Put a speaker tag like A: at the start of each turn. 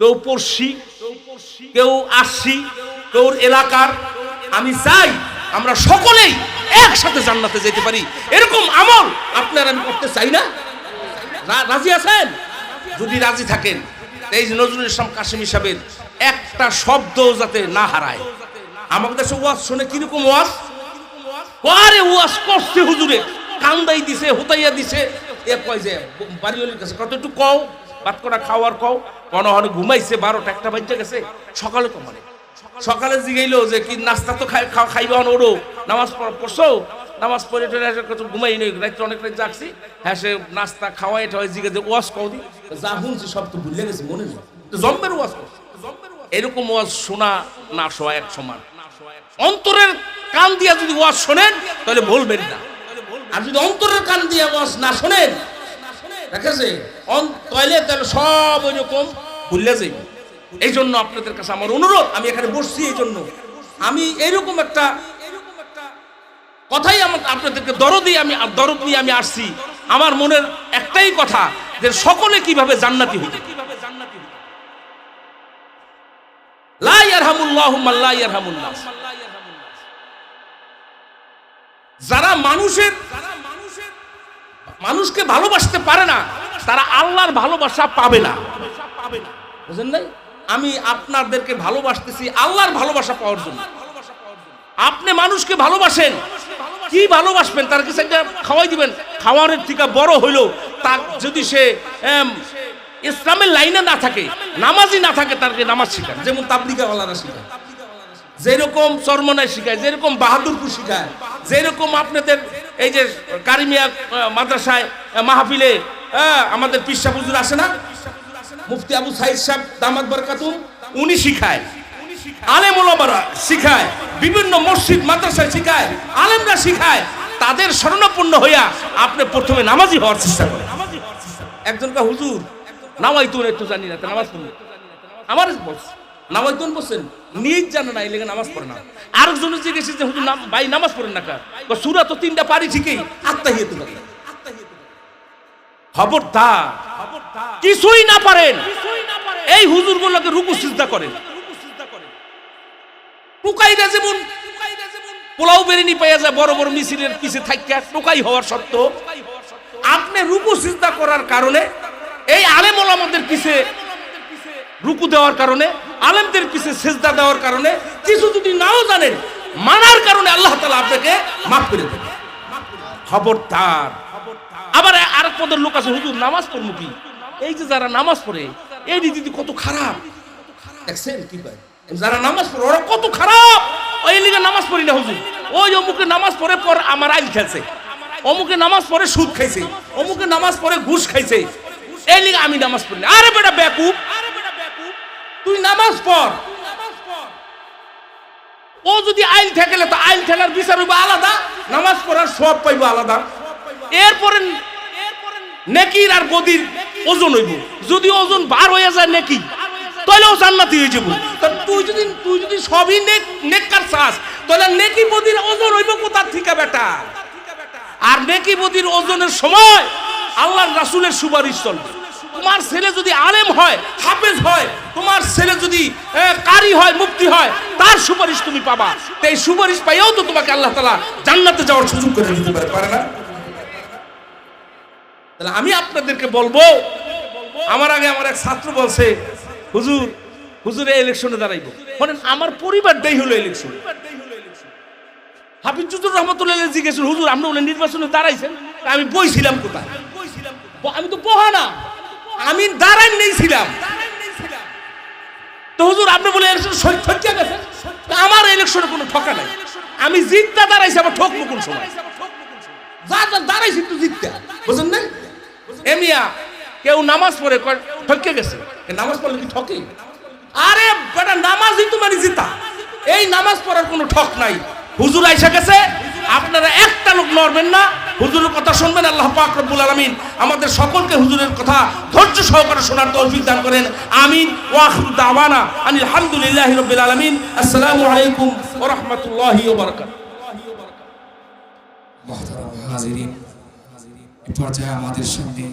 A: কেউ পড়শি, কেউ আসছি কেউ এলাকার। আমি চাই আমরা সকলেই একসাথে জান্নাতে যেতে পারি। এরকম আমল আপনার আমি করতে চাই না। রাজি আছেন? যদি রাজি থাকেন এই নজরুল ইসলাম কাশিম সাহেবের একটা শব্দ যাতে না হারায়। আমাদের দেশে ওয়াজ শুনে কীরকম ওয়াজ? আরে ওয়াজ করছে হুজুরে, কান্দাই দিছে, হুতাইয়া দিছে। এ কয় যে, বাড়িওয়ালির কাছে কত একটু কও? ভাত করা খাওয়ার কও মনে হয় ঘুমাইছে বারোটা, একটা বাজে গেছে। সকালে তো মানে? সকালে জিগাইলো যে কি নাস্তা তো খাই খাইবা ওড়ো নামাজ পড়- পড়ছো? নামাজ পড়ে কত ঘুমাই নেই রাত্রে অনেক রাত জাগছি। হ্যাঁ সে নাস্তা খাওয়াই টাওয়াই জিগে যে ওয়াজ কও দি। যা শুনছি সব তো ভুলে গেছি, মনে নেই। জম্বের ওয়াজ এরকম ওয়াজ শোনা না, শোয়া এক সমান। অন্তরের কান দিয়া যদি ওয়াজ শোনেন, তাহলে বলবেন না। আর যদি অন্তরের কান দিয়ে ওয়াজ না শোনেন আমার আমার মনের একটাই কথা যে সকলে কীভাবে জান্নাতি হইতে যারা মানুষের মানুষকে ভালোবাসতে পারে না, তারা আল্লাহর ভালোবাসা পাবে না। বুঝেন নাই? আমি আপনাদেরকে ভালোবাসতেছি আল্লাহর ভালোবাসা পাওয়ার জন্য। আপনি মানুষকে ভালোবাসেন, কি ভালোবাসবেন? তার কাছে একটা খাওয়াই দিবেন। খাওয়ানোর থেকে বড় হইল তার যদি সে ইসলামের লাইনে না থাকে, নামাজি না থাকে তারকে নামাজ শিখান যেমন তাবলিকাওয়ালারা শিখায়। যেরকম চরমনায় শিখায়, যেরকম বাহাদুরপুর শিখায়, যেরকম আপনাদের এই যে কারিমিয়া মাদ্রাসায় মাহফিলে আমাদের পিসা হুজুর আসে না? মুফতি আবু সাইদ সাহেব, দামাত বরকাতুম, উনি শিখায়। আলেম শিখায়, বিভিন্ন মসজিদ, মাদ্রাসায় শিখায়, আলেমরা শিখায়। তাদের হইয়া আপনি প্রথমে হওয়ার একজনকে হুজুর জানি না নামাজ আমার বলছে নামাইতুন বলছেন নিজ জানে না এই লেগে নামাজ পড়ে না। আরেকজনের জিজ্ঞেস যে হুজুর নাম ভাই নামাজ পড়েন না কার? সুরা তো তিনটা পারি ঠিকই। আত্মাহিয়ে তো খবরদার। কিছুই না পারেন। এই হুজুর গুলোকে রুকু সিজদা করেন। টুকাইরা যেমন পোলাও বেরিনি পাইয়া যায় বড় বড় মিছিলের পিছে থাকিয়া টোকাই হওয়ার সত্ত্বেও আপনি রুকু সিজদা করার কারণে এই আলেম ওলামাদের পিছে রুকু দেওয়ার কারণে আলেমদের পিছে সেজদা দেওয়ার কারণে কিছু যদি নাও জানেন, মানার কারণে আল্লাহ তালা আপনাকে মাফ করে দেবে খবরদার। আবার আর এক পদের লোক আছে, হুজুর, নামাজ পড়ব কি? এই যে যারা নামাজ পড়ে, এই দিদি কত খারাপ। দেখছেন কি পায় যারা নামাজ পড়ে, ওরা কত খারাপ। ওই লিগে নামাজ পড়ি না, হুজুর। ওই অমুকে নামাজ পড়ে পর আমার আইল খেলছে। অমুকে নামাজ পড়ে সুদ খাইছে। অমুকে নামাজ পড়ে ঘুষ খাইছে। এই লিগে আমি নামাজ পড়ি আরে বেটা বেকুব তুই নামাজ পড়। ও যদি আইল ঠেকেলে, তো আইল ঠেলার বিচার হইব আলাদা, নামাজ পড়ার সব পাইব আলাদা। এরপরে নেকির আর গদির ওজন হইব। যদি ওজন বার হয়ে যায় নেকি তাহলেও জান্নাতি হয়ে যাব। তুই যদি তুই যদি সবই নেক, নেককার চাস, তাহলে নেকি বদির ওজন হইব কোথার থেকে বেটা? আর নেকি বদির ওজনের সময় আল্লাহর রাসূলের সুপারিশ চলবে। তোমার ছেলে যদি আলেম হয়, হাফেজ হয়, তোমার ছেলে যদি কারি হয় মুক্তি হয়, তার সুপারিশ তুমি পাবা। তো এই সুপারিশ পাইও তো তোমাকে আল্লাহ তাআলা জান্নাতে যাওয়ার সুযোগ করে দিতে পারে না? তাহলে আমি আপনাদেরকে বলব, আমার আগে আমার এক ছাত্র বলছে, হুজুর হুজুর ইলেকশনে দাঁড়াইবো। মানে আমার পরিবারটাই হলো ইলেকশন হাফিজুর রহমতুল্লাহ জিজ্ঞেস হুজুর, আপনি নির্বাচনে দাঁড়াইছেন? আমি বইছিলাম কোথায়? আমি তো বহা না। আমি দাঁড়াই নেইছিলাম তো হুজুর, আপনি বলে ইলেকশন সত্যি গেছে তা আমার ইলেকশনে কোনো ঠকা নাই। আমি জিততে দাঁড়াইছি, আবার ঠকবো কোন সময়? যা যা দাঁড়াইছি তো জিততে। বুঝলেন না এমিয়া কেউ নামাজ পড়ে ঠকে গেছে? নামাজ পড়লে কি ঠকে? আরে বেটা, নামাজই তো মানে জিতা। এই নামাজ পড়ার কোনো ঠক নাই। হুজুর আইসা গেছে, আপনারা একটা লোক নড়বেন না হুজুরের কথা শুনবেন, আল্লাহ পাক রব্বুল আলমিন আমাদের সকলকে হুজুরের কথা ধৈর্য সহকারে শোনার তৌফিক দান করেন। আমিন। ওয়া আখিরু দাওয়ানা আনিল হামদুলিল্লাহি রব্বুল আলমিন। আসসালামু আলাইকুম ও রহমতুল্লাহি
B: আমাদের সামনে